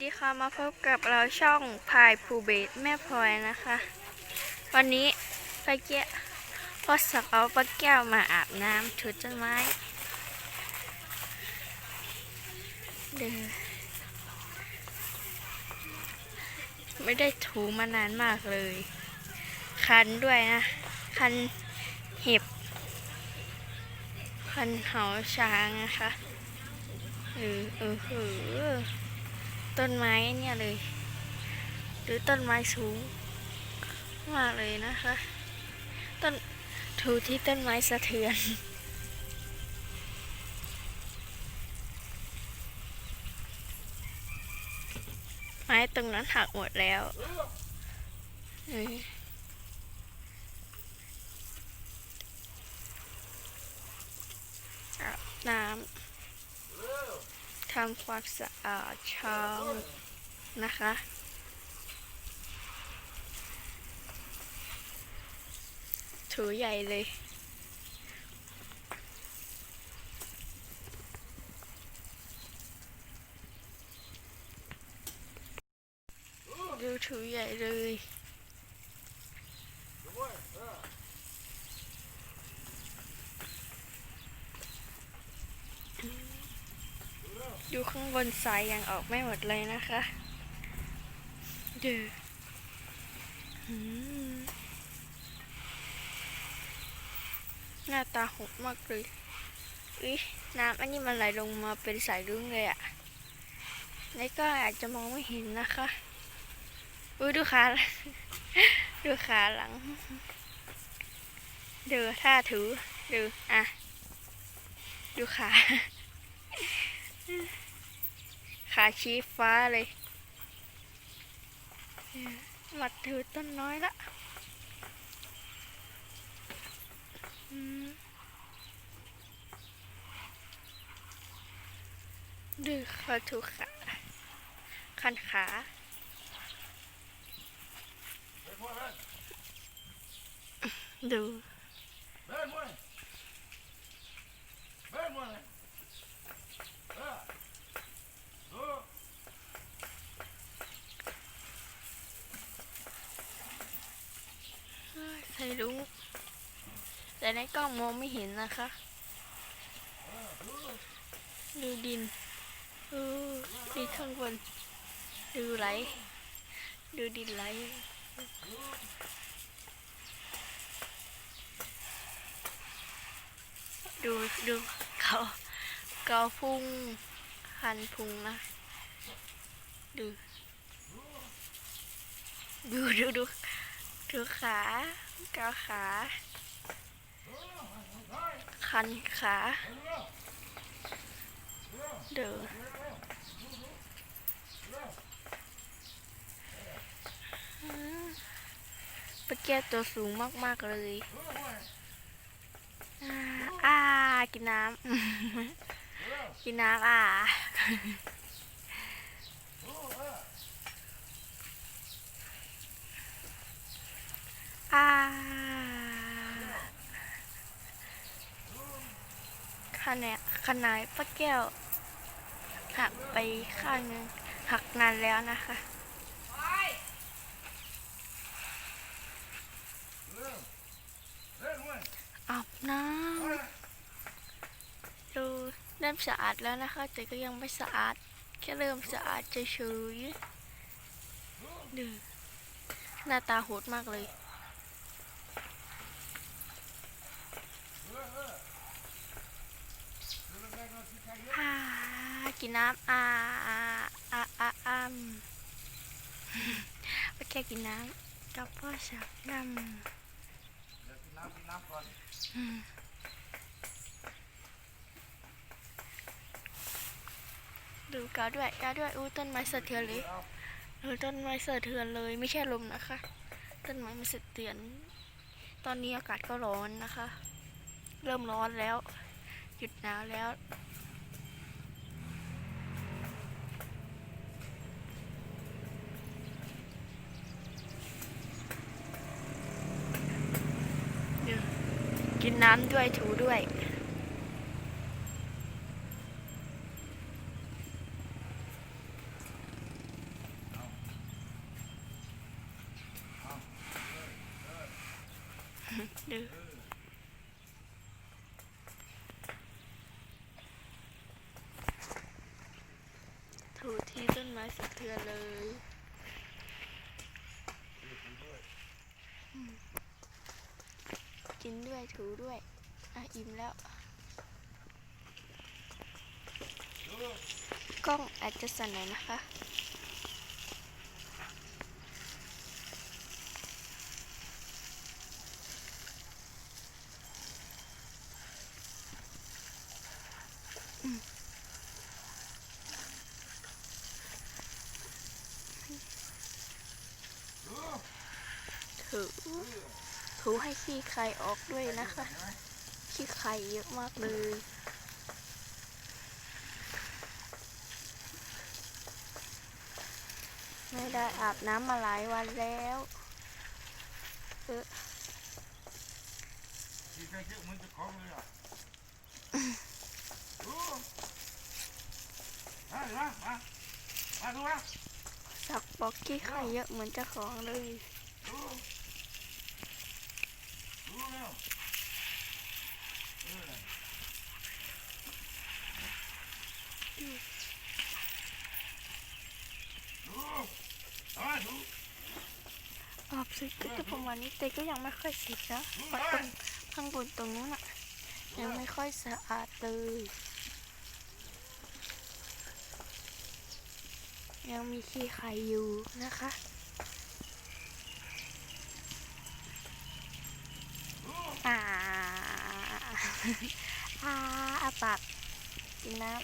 สวัสดีค่ะมาพบกับเราช่องพายภูเบศแม่พลอยนะคะ วันนี้ป้าแก้วพ่อสักเอาป้าแก้วมาอาบน้ำถูต้นไม้เด้อไม่ได้ถูมานานมากเลย คันด้วยนะ คันเห็บ คันเหาช้างนะคะเออเออเออ ต้นไม้เนี่ยเลย หรือต้นไม้สูง มากเลยนะคะ ต้นถูที่ต้นไม้สะเทือนไม้ตรงนั้นหักหมดแล้ว อาบน้ำ ทำความสะอาดช้างนะคะถูใหญ่เลยดูถูใหญ่เลย ดูข้างบนสายยังออกไม่หมดเลยนะคะดูอืมหน้าตาหดมากเลยอุ๊ยน้ำอันนี้มันไหลลงมาเป็นสายรุ้งเลยอะนี่ก็อาจจะมองไม่เห็นนะคะอุ้ยดูขา ดูขาหลังดูท่าถือ ดู อะ ดูขา ขาชี้ฟ้าเลยมาถือต้นน้อยละอืมดูขาถูกขาคันขาดู Ben mooi. Ben mooi. Ja. Zo. ใค รู้ แต่ในกล้องมองไม่เห็นนะคะ ดูดินเออดินข้างบน ดูไหล ดูดินไหลดูดูเขาเกาพุ่งหันพุงนะ ดู ดูดูดูดูขา กาขา คันขา เดินปลาแก้วตัวสูงมาก ๆ เลยอ่า กินน้ำ กินน้ำอ่า ขนาดขนาดป้าแก้วหักไปข้างหนึงหักนานแล้วนะคะอาบน้ำดูเริ่มสะอาดแล้วนะคะ แต่ก็ยังไม่สะอาด แค่เริ่มสะอาดเฉยๆดูหน้าตาโหดมากเลย อ่า กินน้ำอ่าอ่าอ่าอ่าอ่าไปแค่กินน้ำกับพ่อสักน้ำดูกาด้วยกาด้วยอู้ต้นไม้สะเทือนเลยเออต้นไม้สะเทือนเลยไม่ใช่ลมนะคะ ต้นไม้มันสะเทือน ตอนนี้อากาศก็ร้อนนะคะ เริ่มร้อนแล้ว หยุดหนาวแล้ว น้ำด้วยถูด้วย ถูที่ต้นไม้สะเทือนเลย ด้วยถูด้วย อะ อิ่มแล้ว กล้องอาจจะสั่นหน่อยนะคะอืม ถู ถูให้ขี้ไข่ออกด้วยนะคะ ขี้ไข่เยอะมากเลยไม่ได้อาบน้ำมาหลายวันแล้วเออสักบอกขี้ไข่เยอะเหมือนเจ้าของเลย ดูดูเร็วออดูเอามาดูออกสิก็จะประมาณนี้แต่ก็ยังไม่ค่อยสร็จนะเพราะตรงข้างบนตรงนู้นอะยังไม่ค่อยสะอาดเลยยังมีขี้ไข่อยู่นะคะ ดู อ่า อาอาปากกินน้ำ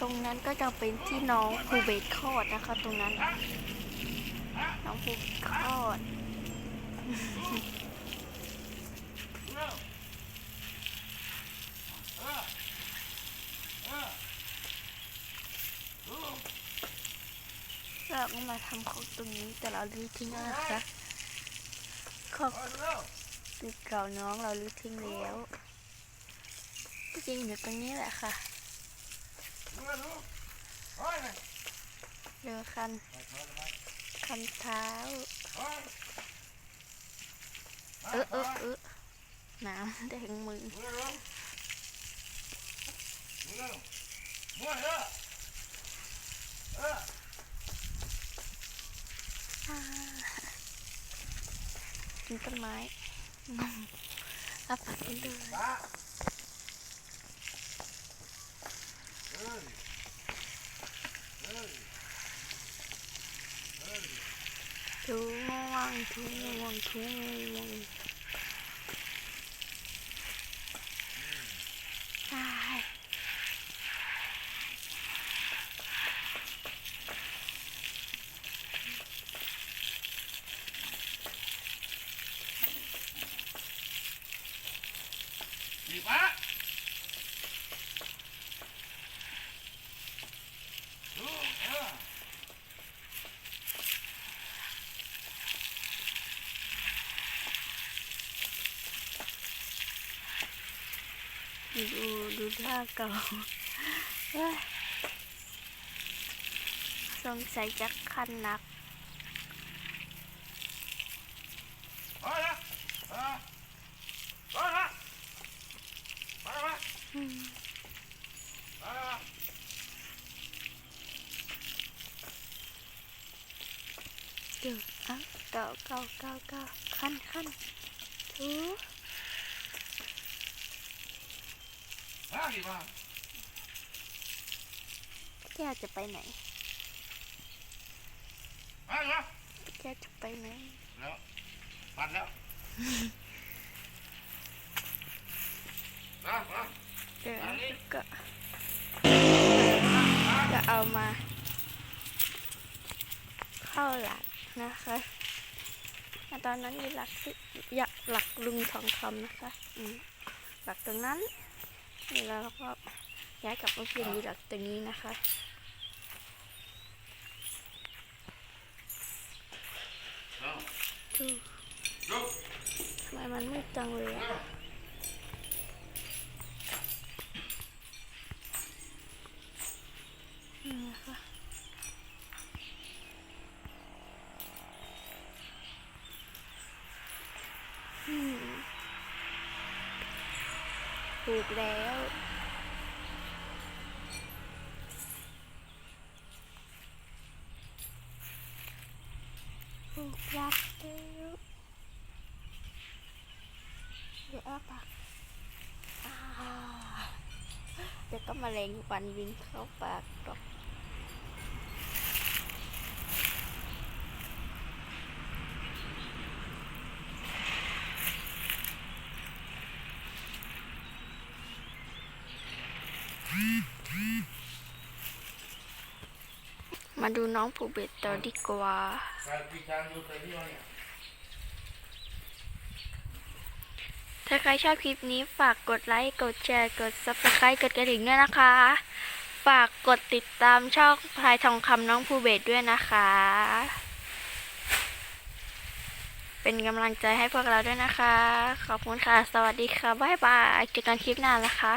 ตรงนั้นก็จะเป็นที่น้องภูเบศคลอดนะคะ ตรงนั้น น้องภูเบศคลอดเร็วเออเออดู เราก็มาทำขอตรงนี้แต่เราลื้อทิ้งแล้วนะคะขอบเอเร็วตึกเก่าน้องเราลื้อทิ้งแล้วก็จริงอยู่ตรงนี้แหละค่ะเดือคันคันเท้าเฮ้ยเออเออเออน้ำแดงมือ กินต้นไม้งมรับผักกินเลย ตาเฮ้ยเฮ้ยเฮ้ย ถูงวงถูงวงถูงวง ดูดูท่าเก่าเอ้ยสงสัยจะคันหนักไปละเออไปละไปละอืมไปละเดี๋ยวอะเก่าเก่าเก่าเก่าคันคันถู มาดีปะแกจะไปไหนมาดีปะแกจะไปไหน แล้วปัดแล้วมามาเดี๋ยวก็จะเอามา เข้าหลักนะคะอะตอนนั้นมีหลักที่อยากหลักลุงทองคำนะคะ อืมหลักตรงนั้น นี่แล้วก็ย้ายกลับมาเปลี่ยนอยู่หลักตรงนี้นะคะเอาดูดูทำไมมันมืดจังเลยอะ เร็ว ถูกแล้ว ถูกยักแล้วเดี๋ยวอาปากเดี๋ยวก็มแมลงวันบินเข้าปากต่อก มาดูน้องผูเบ็ดต่อดีกว่าใส่ปีกางอยู่ใส่ที่วะเนี่ยถ้าใครชอบคลิปนี้ฝากกดไลค์ กดแชร์ กด subscribe กดกระดิ่งด้วยนะคะ ฝากกดติดตามช่องพลายทองคำน้องภูเบศด้วยนะคะ เป็นกำลังใจให้พวกเราด้วยนะคะ ขอบคุณค่ะ สวัสดีค่ะ บ๊ายบาย เจอกันคลิปหน้านะคะ